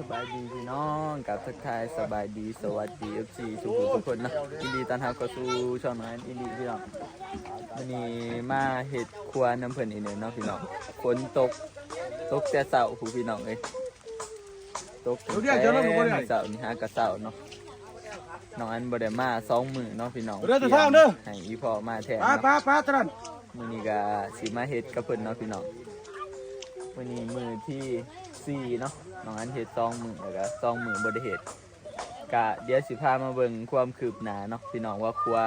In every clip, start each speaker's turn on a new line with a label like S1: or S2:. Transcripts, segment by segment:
S1: สบายดีพี่น้องกับทักทายสบายดีสวัสดีเอฟซีทุกคนทุกคนนะยินดีต้อนรับเข้าสู่ช่องน้อยอินดีพี่น้องวันนี้มาเห็ดครัวน้ำเพิ่นอีกหนึ่งเนาะพี่น้องฝนตกตกแต่เสาผู้พี่น้องเอ้ยตกแต่เสาร์นี่ฮะกระเสาเนาะน้องอันบ่ได้มาสองมือเนาะพี่น้อง
S2: เด้อแต่ทางเด้อ
S1: ให้อีพ่อมาแทน
S2: ป้า
S1: เนา
S2: ป้าป้าตรัน
S1: มือนี้ก็สิมาเฮ็ดกับเพิ่นเนาะพี่น้องมื้อนี้มือที่สี่เนาะ น้องอันเฮ็ดสองมือแล้วก็สองมือบ่ได้เฮ็ดก็เดี๋ยวสิพามาเบิ่งความคืบหน้าเนาะพี่น้องว่าครัว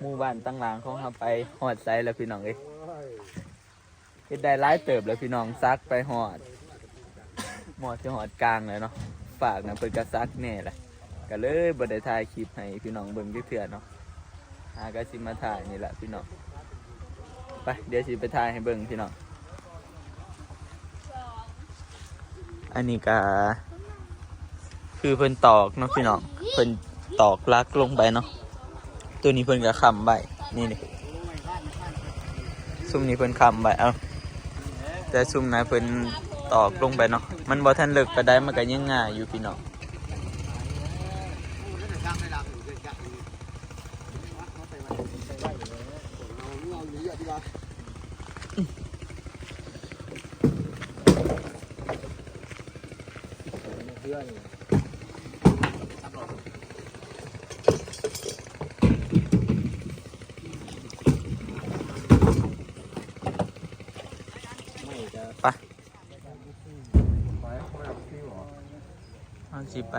S1: หมู่บ้านตั้งหลางของเฮาไปฮอดไสแล้วพี่น้องเอ้ยเฮ็ดได้หลายเติบแล้วพี่น้องซักไปฮอดหมอดจะฮอดกลางเลยเนาะฝากนะเพิ่นก็ซักแน่แหละก็เลยบ่ได้ถ่ายคลิปให้พี่น้องเบิ่งเทื่อเนาะหาก็สิมาถ่ายนี่แหละพี่น้องไปเดี๋ยวสิไปถ่ายให้เบิ่งพี่น้อง อันนี้ก็คือเพิ่นตอกเนาะพี่น้องเพิ่นตอกลักลงไปเนาะตัวนี้เพิ่นก็คำใบนี่นี่ซุ่มนี้เพิ่นคำใบเอาแต่ซุ่มนั้นเพิ่นตอกลงไปเนาะมันบ่ทันเลิกไปได้มันก็ยังง่ายอยู่พี่น้อง ไปเอาสิไป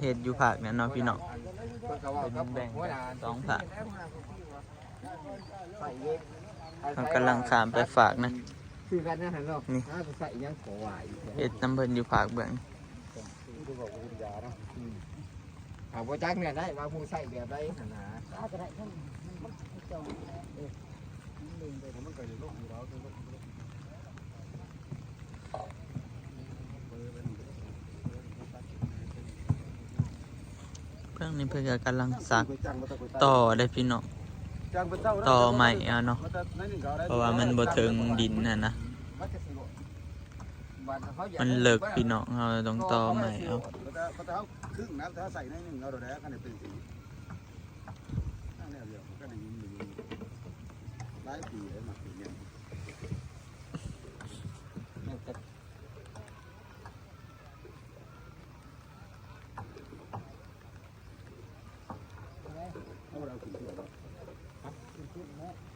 S1: เฮ็ดอยู่ภาคนั้นเนาะพี่น้องเป็นแบ่งสองภาคเรากำลังขามไปฝากนะ
S2: คือกันนะฮะเนาะ
S1: นี่
S2: น่าจะใส่ยังขอไหว
S1: เฮ็ ดน้ำเพิ่นอยู่ภาคเบื้อง
S2: ถามว่าจักเนี่ยได้ว่าผู้ใส่แบบไรขนาด
S1: เบื้องนี้เพิ่นก็กำลังซักต่อได้พี่น้องต่อใหม่เอาเนาะเพราะว่ามันบ่ถึงดินน่ะนะ มันเลิกพี่น้องเราต้องต่อใหม่เอา
S3: ครึ่งนะถ้าใส่ในหนึ่งเราได้กันเป็นสีนั่นแหละเดียวก็ได้ยินอยู่หลายปีแล้วมาปีนี้เราขึ้นที่เรา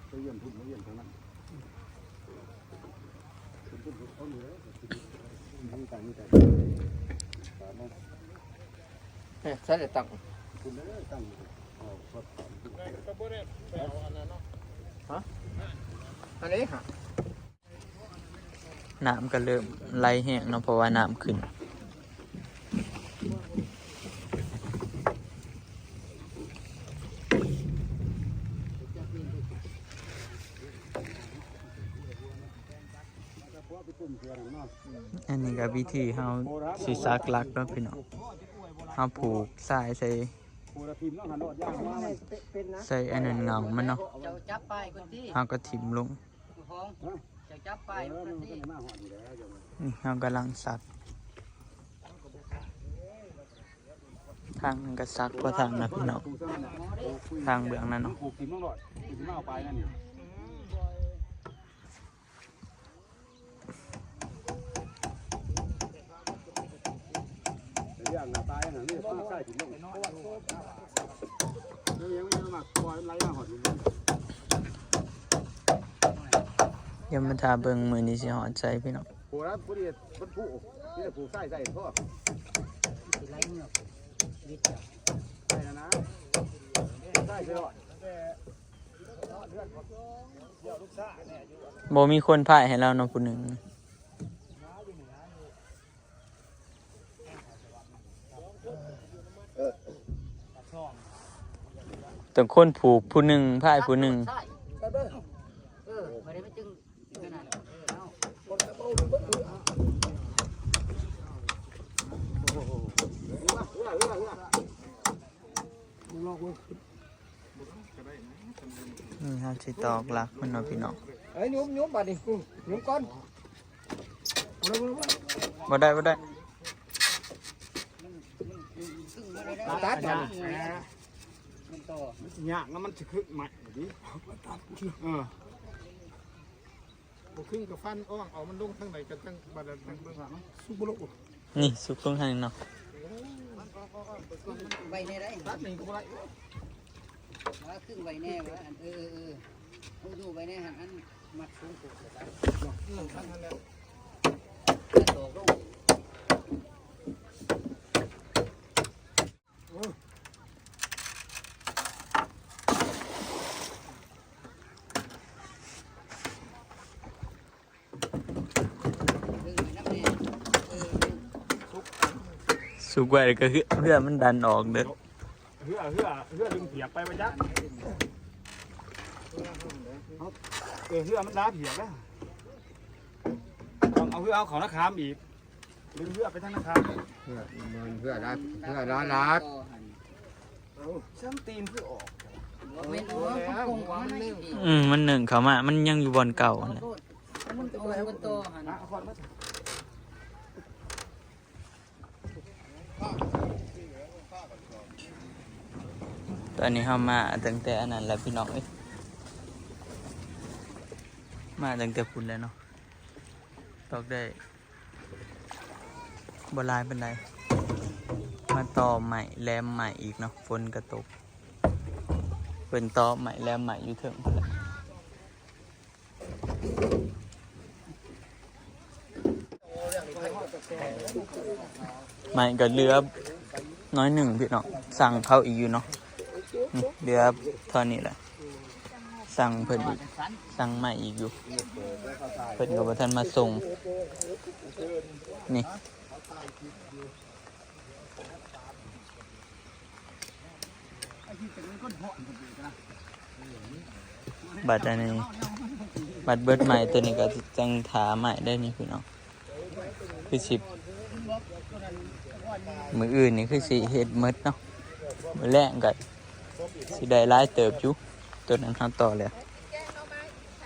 S3: ไปเยี่ยมพุ่นมาเยี่ยมทางนั้นพุ่นพุ่นเขาเหนือมีแต่มีแต่ตามมา
S2: ใส่แต่ตัง
S3: ฮะอั
S2: นนี้ฮะ
S1: น้ำก็เริ่มไหลแห้งเนาะเพราะว่าน้ำขึ้น นนี้ก็วิธีเฮาสิซักลักเนาะพี่น้องเฮาผูกสายใส่
S3: โคราพิมพ์ต้องหันรอดย่างมาเลย
S2: เป็นนะ
S1: ใส่อันนั้นเงามันเนาะ
S4: เจ้าจับไปคนที่
S1: เฮาก็ถิ่มลง
S4: ห้องเจ้าจับไป
S3: เออ
S4: ค
S3: มัน
S4: น
S3: ก็
S4: ที่
S3: มาหอดอยู่แล้วจัง
S1: นี่เฮากำลังซักทางนั้นก็ซักกว่าทางนะพี่น้องทางเบื้องนั้นเนาะ
S3: ผูกพิมพ์ต้องรอดพิมพ์เอาไปนั่นนี่ ย่างหน้าตายน่ะนี่ต้องใส่ถึงลงแล้วยังไม่มาปล่อยไหลมาหอดอยู่
S1: เดี๋ยวมาทาเบิงมือนี้สิหอดใจพี่น้อง
S3: โคราผู้เดียมันผู้นี่แต่ผู้ใส่ใส่พ่อ
S4: ไรเงือกวิบ
S3: ใส่นะนะใส่ไปรอด
S1: บ่มีคนพ่ายให้เราเนาะผู้หนึ่ง ต้องคนผูกผู้หนึ่งพายผู้หนึ่ง
S4: นี่
S1: ครับสิตอกหลักมันเนาะพี่น้อง
S2: เอ้ยยุ้มยุ้มบัดดิยุ้มก้อน
S1: บ่ได้บ่ได้
S2: ตัด
S4: บัด ต่อ
S3: มันสิยากแล้วมันสิขึ้นใหม่ดิเออ
S5: บ่ครึ่งกับฟันอ้องเอามันลงทางไหนกันทั้งบัดนั้นทั้งเบิ่งเนาะ
S3: สุบุโล
S1: นี่สุกตรงทางนี้เนาะ
S4: ใบแน่ได้
S5: ตัดหนึ่งก็บ่ได้
S4: ว่าครึ่งใบแน่ว่าอันเออเออเอาดูใบแน่หันอันมัดสูงปุ๊บเลยครับ
S5: อืมทันทันแล้ว
S4: แล้วตกลง
S1: สุกไว้ก็คือเพื่อมันดันออกเด้อ
S3: เฮือเฮือเฮือดึงเผียบไปไปจักเออเฮือมันล้าเผียบแล้วต้องเอาเฮือเอาของนักขามอีกดึงเฮือไปทางนักขาม
S2: เพื่อมันเพื่อรักเพื่อรักรัก
S3: ซ้ำตีนเพื่อออก
S4: เว้นหัวมันคงของมันนี่
S1: อืมมันหนึ่งเขามามันยังอยู่บนเก่า
S4: ขอ
S1: น่ะ
S4: โทษมันโตมันโตหัน
S3: นะเอาขอนมา
S1: ตอนนี้เฮามาตั้งแต่อันนั้นแล้วพี่น้องเอ้ยมาตั้งแต่พุ่นแล้วเนาะตอกได้บลายปานใดมาต่อใหม่แลมใหม่อีกเนาะฝนก็ตกเพิ่นต่อใหม่แลมใหม่อยู่เถิงพุ่นละใหม่ก็เลือน้อยหนึ่งพี่เน้องสั่งเข้าอีกอยู่เนาะ เหลือเท่านี้แหละ สั่งเพิ่นอีก สั่งใหม่อีกอยู่ เพิ่นก็บ่ทันมาส่ง นี่บัตรอันนี้บัตรเบิร์ดใหม่ตัวนี้ก็จังถาใหม่ได้นี่พี่น้องคือสิบมืออื่นนี่คือสิเฮ็ดมดเนาะมือแรกก็ สิได้หลายเติบอยู่ตัวนั้นเฮาต่อแล้ว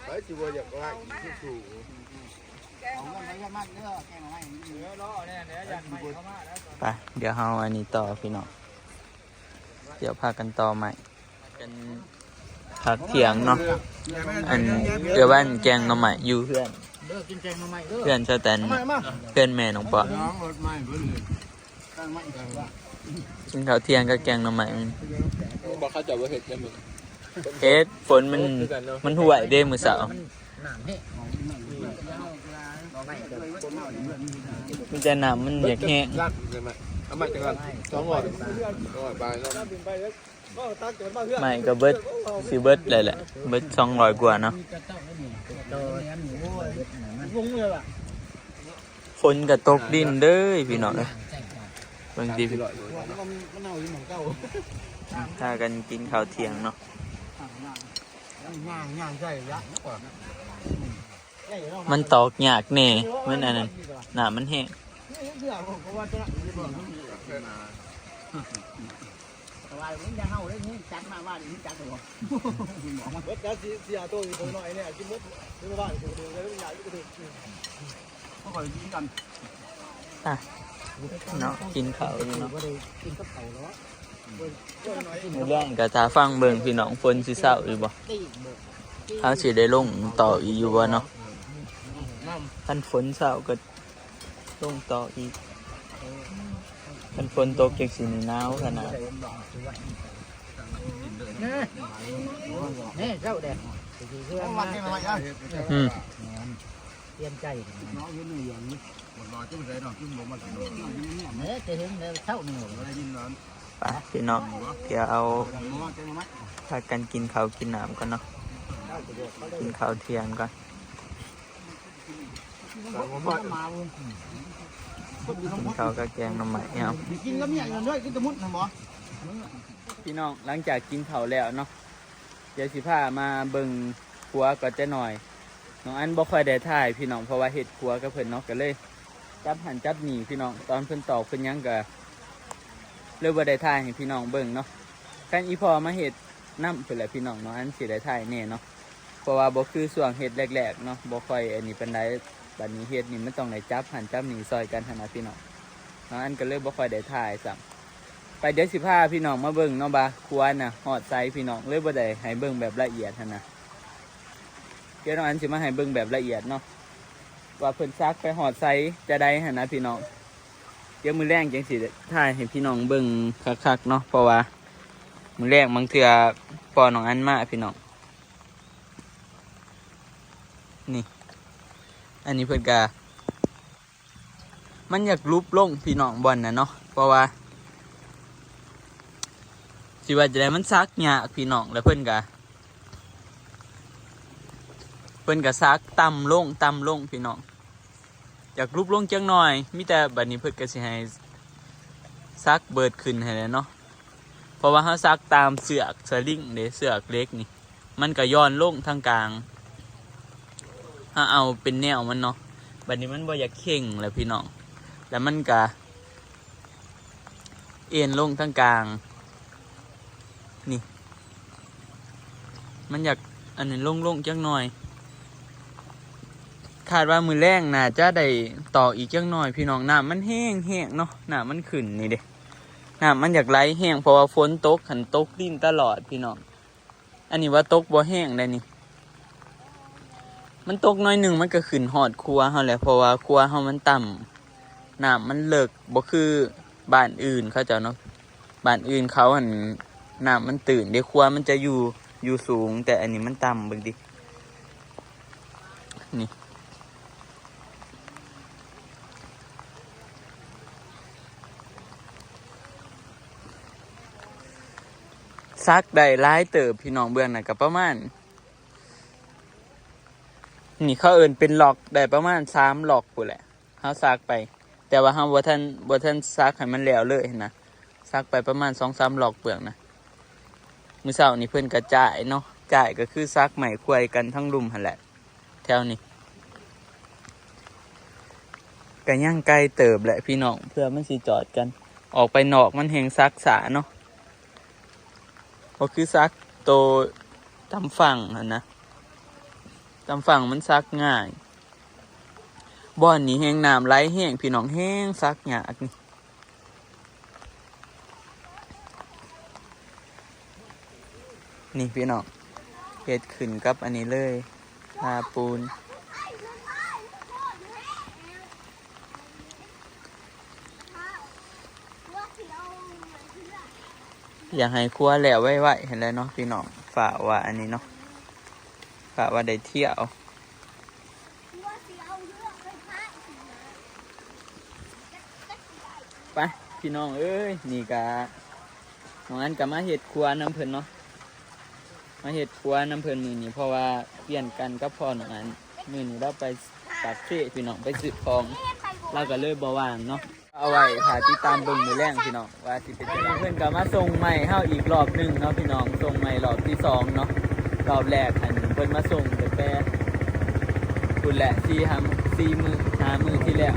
S5: ไปสิบ่อยไป
S4: เดี๋
S1: ยวเฮาอันนี้ต่อพี่น้องเดี๋ยวพากันต่อใหม่กันพักเถียงเนาะอันเดี๋ยวบ้านแกงหน่อใหม่อยู่เพื่อน
S4: เพื่
S1: อนเจ้าแตนเพื่อนแม่น้องปอ
S2: น้องรถไม้เพิ่นเลยตั้งไม้กันว่า
S1: กินข้าวเที่ยงก็แกงหน่อใหม่
S5: เขาจะว่าเห็ดกันมึง
S1: เห็ดฝนมันมันห่วยเด้มือสา
S4: วมั
S1: นจะหนามันอยากแห้ง
S5: ไม่ก็เบิ
S1: ดสิเบิดเลยแหละเบิดสองร้อยกว่าเนาะฝนกับตกดินเด้พี่น้องเลยบางทีพี่ ถ้ากันกินข้าวเที่ยงเนาะมันตอกยากแน่มันอันนั้นน้ำมันแห้ง
S4: สบายมึงจะเฮาได้มึงจัดมาว่ามึงจัดตัว
S5: เบิดแล้วสิเสียตัวอีกหน่อยเนี่ยกินหมดที่บ้านกูดูแล้วใหญ่กูดู
S3: เขาคอยกินกัน
S1: เนาะกินข้าวเนาะ
S4: กินกับเขาเนาะ
S1: มื้อแรงก็ถ้าฟังเบิ่งพี่น้องฝนสิเศร้าอยู่บ่
S4: ตีเบิก
S1: เขาสิได้ลงต่ออีกอยู่บ่เนาะคันฝนเศร้าก็ลงต่ออีกคันฝนตกจังสิหนาวขนาด
S4: นี่นี่เจ้าเด็กสิเพื่อน
S2: วั
S4: มาน
S2: นี้มาย่าง
S1: อืม
S4: เตรียมใจ
S2: น้องยืนอย่างนี้บ่รอจุ่มใส่ดอกจุ่มลงมาถึง
S4: เนื้อจะเห็นเนื้อเท่าหนึ่ง
S2: บ่ได้ยินร้อน
S1: ไปพี่น้องเดี๋ยวเอา
S2: มาเต็มมา
S1: พากันกินข้าวกินน้ำก่อนเนาะกินข้าวเที่ยงก่อนกินข้าวกับแกงน่อไม้เอา
S2: กินแล้วมีอย่างด้วยกินตะมุดนะบ่
S1: พี่น้องหลังจากกินข้าวแล้วเนาะเดี๋ยวสิพามาเบิ่งครัวก็จะหน่อยน้องอันบ่ค่อยได้ถ่ายพี่น้องเพราะว่าเฮ็ดครัวกับเพิ่นเนาะก็เลยจับหันจับหนีพี่น้องตอนเพิ่นตอกเพิ่นยังก็ เลยบ่ได้ถ่ายให้พี่น้องเบิ่งเนาะกันอีพอมาเฮ็ดน้ำเพิ่นแหละพี่น้องเนาะอันสิได้ถ่ายแน่เนาะเพราะว่าบ่คือช่วงเฮ็ดแรกๆเนาะบ่ค่อยอันนี้เปานใดบัดนี้เฮ็ดนี่มันต้องได้จับหันจับหนีซอยกันหันนะพี่น้องน้องอันก็เลยบ่ค่อยได้ถ่ายซ้ํไปเดี๋ยวสิพาพี่น้องมาเบิ่งเนาะบาควรน่ะหอดไซพี่น้องเลยบ่ได้ให้เบิ่งแบบละเอียดหันนะเดี๋ยวน้องอันสิมาให้เบิ่งแบบละเอียดเนาะว่าเพิ่นซักไปหอดไซจะได้หันนะพี่น้อง เดี๋ยวมือแรงจังสิถ่ายให้พี่น้องเบิ่งคักๆเนาะเพราะว่า มือแรงบางเทื่อพอน้องอันมากพี่น้องนี่ อันนี้เพิ่อนกามันอยากรูปลงพี่น้องบอลนะเนาะเพราะว่าสิว่าจะได้มันซักยากพี่น้องแล้วเพิ่อนกะเพิ่อนกะซักต่ำลงต่ำลงพี่น้อง อยากรูปลงจังหน่อย มีแต่บัดนี้เพิ่นก็สิให้ซักเบิดขึ้นให้แล้วเนาะเพราะว่าเขาซักตามเสือกสลิงเด้เสือกเล็กนี่ มันก็ย้อนลงทางกลางถ้าเอาเป็นแนวมันเนาะบัดนี้มันบ่อยากเข่งแล้วพี่น้องแล้วมันก็เอ็นลงทางกลาง นี่ มันอยากอันนี้ลงๆจังหน่อย คาดว่ามือแรงน่าจะได้ต่ออีกจังหน่อยพี่น้องน้ำมันแห้งแห้งเนาะน้ำมันขึ้นนี่เด้น้ำมันอยากไหลแห้งเพราะว่าฝนตกขันตกดินตลอดพี่น้องอันนี้ว่าตกบ่แห้งเลยนี่มันตกน้อยหนึ่งมันก็ขึ้นหอดครัวเฮาแหละเพราะว่าครัวเฮามันต่ำน้ำมันเลิกบ่คือบ้านอื่นเขาเจ้าเนาะบ้านอื่นเขาหันน้ำมันตื่นเดี๋ยวครัวมันจะอยู่อยู่สูง แต่อันนี้มันต่ำบิ่งดินี่ ซักได้ร้ายเติบพี่น้องเบื้องน่ะกับประมาณ นี่เขาเอินเป็นหลอกได้ประมาณสามหลอกกูแหละเขาซักไป แต่ว่าเขาบ่ทันบ่ทันซักให้มันแล้วเลยนะซักไปประมาณสองสามหลอกเปลืองนะมือเสาร์นี่เพื่อนกระจายเนาะจ่ายก็คือซักใหม่ควยกันทั้งรุมหันแหละ แถวนี้กันย่างไกลเติบแหละพี่น้องเพื่อมันสิจอดกัน ออกไปนอกมันแหงซักษาเนาะ ก็คือซักโตตามฝั่งนะตามฝั่งมันซักง่ายบ่อนนี้แห้งน้ำไหลแห้งพี่น้องแห้งซักยากนี่นี่พี่น้องเห็ดขึ้นกับอันนี้เลยทาปูน อยากให้ครัวแล้วไว้ๆเห็นแล้วเนาะพี่น้องฝากว่าอันนี้เนาะฝากว่าได้เที่ยวไปพี่น้องเอ้ยนี่กะน้องอันกับมาเห็ดครัวน้ำเพิ่นเนาะมาเห็ดครัวน้ำเพลินมือนี้เพราะว่าเปลี่ยนกันก็พอหนองอันมือนี้เราไปปากเซ่พี่น้องไปสืบของเราก็เลยบาว่างเนาะ เอาไว้ถ่ายติดตามเบิ่งมือแรงพี่น้องว่าสิเป็นจังไดเพื่อนก็มาส่งใหม่เฮาอีกรอบหนึ่งเนาะพี่น้องส่งใหม่รอบที่สองเนาะรอบแรกหันเพิ่นมาส่งแต่แต่คุณแหละที่ทำสี่มือหามือที่แล้ว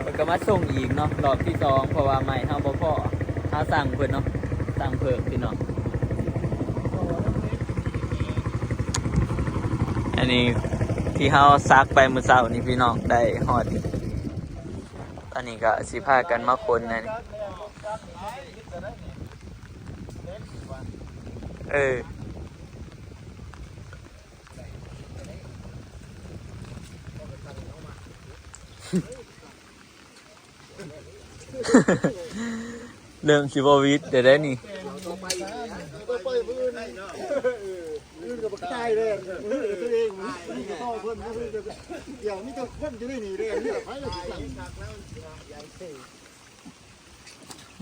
S1: เพิ่นก็มาส่งอีกเนาะรอบที่สองเพราะว่าใหม่เฮาบ่พอเฮาสั่งเพิ่นเนาะสั่งเพิ่มพี่น้องอันนี้ที่เขาซักไปมือเสาร์นี่พี่น้องได้ฮอด อันนี้ก็สิพากันมาคนนะนเออเริ่มชิบวิทย์เดี๋ยวได้นี่
S5: ไปพื้นพื้นกับตายเลยมือตัวเองมื อต่อเพิ่นมือเดี๋ยวมีแต่คนจะได้หนีเลยนี่ไปเลย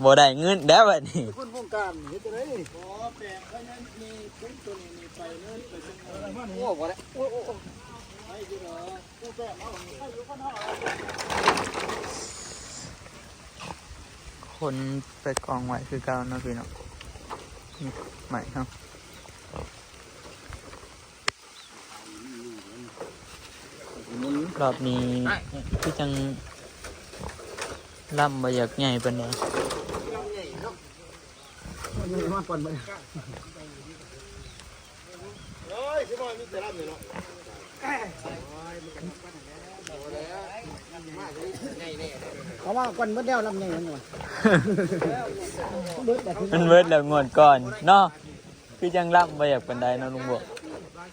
S1: บ่ได้เงินแล้วแบบนี้
S5: คนวงการเฮ็ดจังได๋ขอแปลงเพราะนั้นมีคนตัวนี้มีไปเนินไปจังได๋มันโอ้บ่ได้โอ้โอ้ไปอยู่เหรอกูแปลงเอาไปอยู่คนเฮา
S1: คนไปกองไว้คือเก่าเนาะพี่น้องนี่ใหม่ครับ รอบนี้คือจังล่ำมาอยากใหญ่ปานใด
S5: มาก่อนบ่เฮ้ยสิบ่มีแต่รับนี่เนาะเขาว่าก่อนเมื่อเดียวลำใหญ่มันว่ะ
S1: มันเบิดแล้วงวดก่อนเนาะคือยังรับบ่อยากปานใดเนาะลุงบอก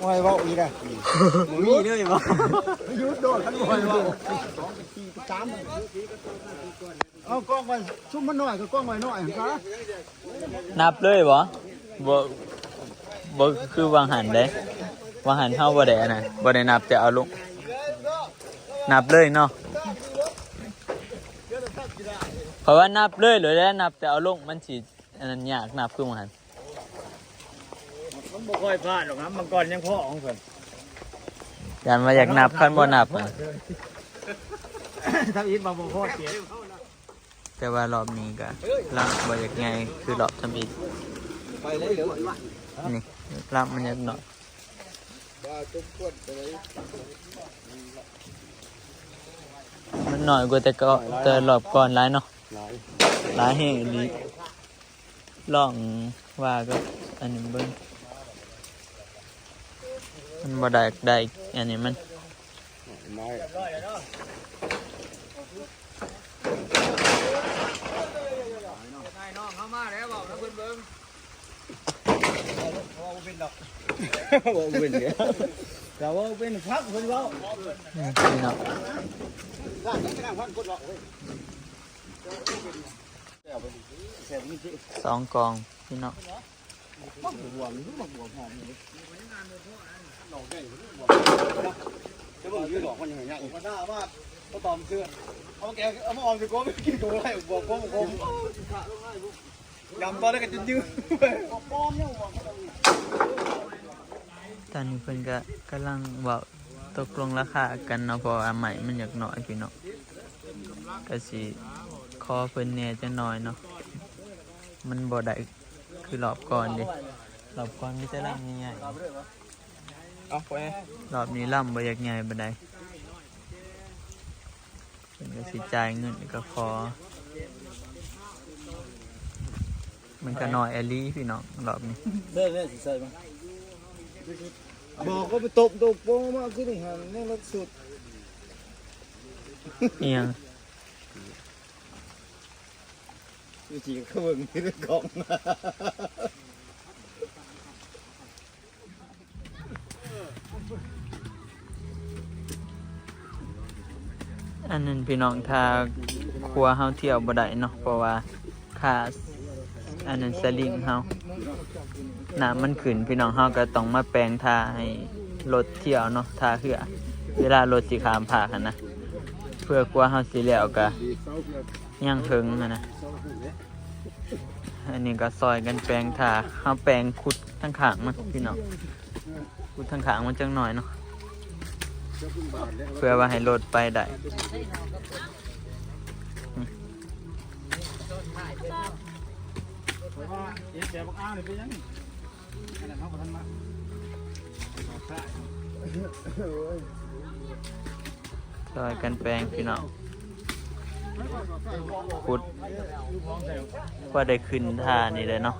S5: โอ้ยเว้าอีกอะ
S1: มีเลยบ่
S5: ยุดโดดกันโอ้ยเว้าสองสี่สามเอากล้องไว้ซุ่มมันหน่อยก็กล้องไว้หน่อยครับ
S1: นับเลยบ่บ่บ่คือวางหันเด้วางหันเฮาบ่ได้อันนั้นบ่ได้นับแต่เอาลงนับเลยเนาะเพราะว่านับเลยหรือแล้วนับแต่เอาลงมันสิอันนั้นยากนับคือวางหัน
S2: มันบ่ค่อยพลาดหรอกนะมังกรยังพ่อของเพิ่น
S1: ยันมาอยากนับคันบ่นับอะ
S2: ทำอีทมาบ่พ่อเสีย
S1: แต่ว่ารอบนี้ก็ลังบ่อยากไงคือรอบทำอีก
S2: ไปเลยเหลือ
S1: นี่ลังมันอยากหน่อยมันหน่อยกว่าแต่ก็แต่รอบก่อนหลายเนาะหลายแห่งอีหลีลองว่าก็อันนี้เบิ่ง มันบ่ได้ได้อันนี้มัน
S2: น้องเข้ามาแล้วบอกนะเพิ่นเบิ่งว่าบ่เป็นดอกว่าบ่เป็นเด้อแต่ว่าเป็นพักเพิ่นเว้า
S1: นี่เนาะสองกองพี่เนาะ
S5: จะบอกยืดหลอกมันอย่างเงี้ยมันน่าว่าเขาตอมเสื้อเอาแกเอามาออมสิโก้ไม่กินตัวอะไรบอกโก้บอกโก้ยำตอนแรกก็จะยืด
S1: ตอนนี้เพิ่นก็กำลังเว้าตกลงราคากันเนาะเพราะว่าใหม่มันอยากหน้อยพี่เนาะก็สิขอเพิ่นแหน่จะหน้อยเนาะมันบ่ได้คือรอบก่อนเดิรอบก่อนมีแต่ลำใหญ่
S2: เอาไป
S1: ๆรอบนี้ลำบ่อยากใหญ่ปานใดเพิ่นก็สิจ่ายเงินก็ขอมันก็น้อยอลีพี่น้องรอบนี้
S2: เด้อเด้อสิใส่มา
S5: บอกก็ไปตบตบโป้มากขึ้นอีกหันนี่รถสุด
S1: เอียง
S5: วิธีเขาเบิ่งที่ได้กล่อง
S1: นนั้นพี่น้องถ้าครัวเฮาเที่ยวบ่ได้เนาะเพราะว่าค่าอันนั้นสลิงเฮาน้ำมันขึ้นพี่น้องเฮาก็ต้องมาแปลงทาให้รถเที่ยวเนาะทาเหือเวลารถสิขามภาคหั้นนะเพื่อกลัวเฮาสิแล้วก็ย่างถึงนะอันนี้ก็ซอยกันแปลงทาเฮาแปลงขุดทั้งขางมันพี่น้องขุดทั้งขางมันจังหน่อยเนาะ เพื่อว่าให้รถไปได้
S2: ว่าเอ๊ะแกบอกอ้าวนี่เป็นยังอันนั้นเฮาบ่ทันมา
S1: ซอยกันแปลงพี่น้องขุดว่าได้ขึ้นท่านี่เลยเนาะ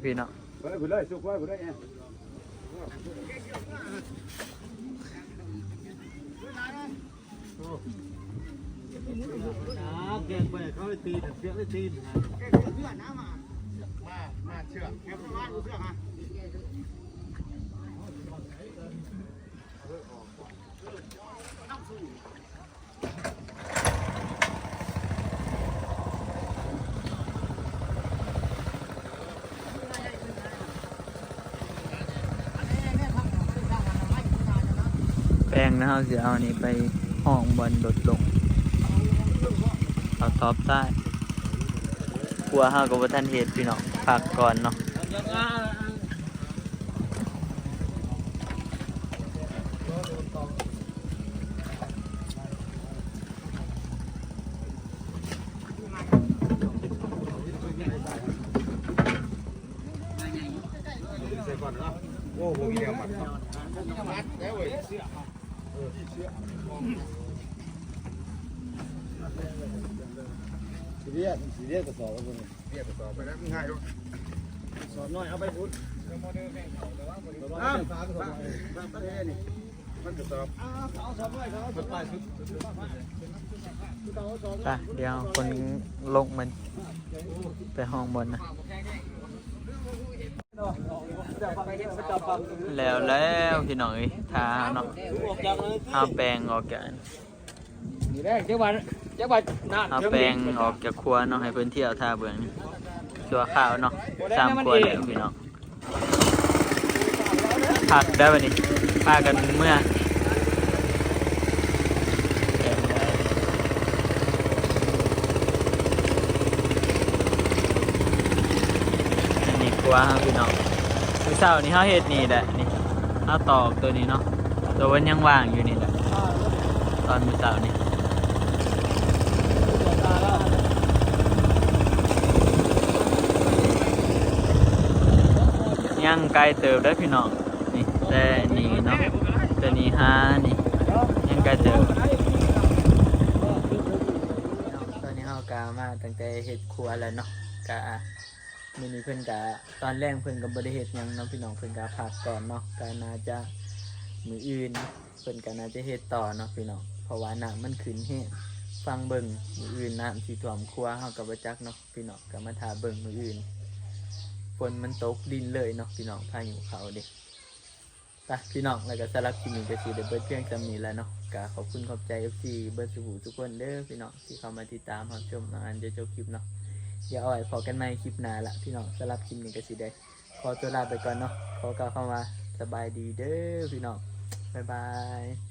S2: ใส่ยังว่าบ่มีเฮือน
S1: นี่พี่น้อง
S3: ไปเลยสุกไว้ไปเลยเนี่ย
S2: แกงไปเขาไปตีแต่เสียไปตีน
S1: งนะเฮาสิเอานี่ไปห้องบอลลดลง เอาตอบใต้กลัวเฮากับท่านเฮ็ดพี่น้องพักก่อนเนาะ
S2: โอ้โหเยี่ยมมัน
S5: สีเรียกสีเรียกกระสอบแล้วคน
S2: เรียกต่อไปแล้วง่ายด้วย
S5: สอบน้อยเอาไปพุทธอ้าวสามสอบน้อยประเทศนี่
S2: มันจะตอบ
S5: เอาสอบน้อยเขาไปสุด
S1: ไปเดี๋ยวคนลงมันไปห้องบนนะ แล้วแล้วพี่น้องเอ้ยทาเนาะเอาแปรงออกจาก
S2: นี่แรกเจ้าบ้านเจ้าบ้านน่า
S1: เอาแปรงออกจากครัวเนาะให้เพิ่นเที่ยวท่าเบิ่งนี่ชัวข้าวเนาะสามครัวแล้วพี่น้องพักได้บัดนี้พากันเมื่ออันนี้ครัวครับพี่น้องมื้อ เช้านี่เฮาเฮ็ดนี่แหละนี่เฮาตอกตัวนี้เนาะตัวมันยังว่างอยู่นี่แหละตอนมือเช้านี่ยังไกลเติบได้พี่น้องนี่แต่นี่เนาะแต่นี่ฮานี่ยังไกลเติบตอนนี้เฮากามาตั้งแต่เฮ็ดครัวแล้วเนาะกะ มื้อนี้เพิ่นกะตอนแรกเพิ่นก็บ่ได้เฮ็ดหยังเนาะพี่น้องเพิ่นกะพักก่อนเนาะก็น่าจะมื้ออื่นเพิ่นก็น่าจะเฮ็ดต่อเนาะพี่น้องเพราะว่าน้ำมันขึ้นแฮงฟังเบิ่งมื้ออื่นน้ำสิท่วมครัวเฮาก็บ่จักเนาะพี่น้องก็มาท่าเบิ่งมื้ออื่นฝนมันตกดินเลยเนาะพี่น้องพายุเขาเด็กไปพี่น้องแล้วก็สำหรับคลิปนี้ก็สิได้เบิดเพียงจำนี้แล้วเนาะก็ขอบคุณขอบใจ FC เบิร์ดสุหูทุกคนเด้อพี่น้องที่เข้ามาติดตามรับชมน้องอันจะจบคลิปเนาะ เดี๋ยวเอาไว้พอกันใหม่คลิปหน้าละพี่น้องสำหรับคลิปนี้ก็สิได้ขอตัวลาไปก่อนเนาะขอกล่าวคำว่าสบายดีเด้อพี่น้องบ๊ายบาย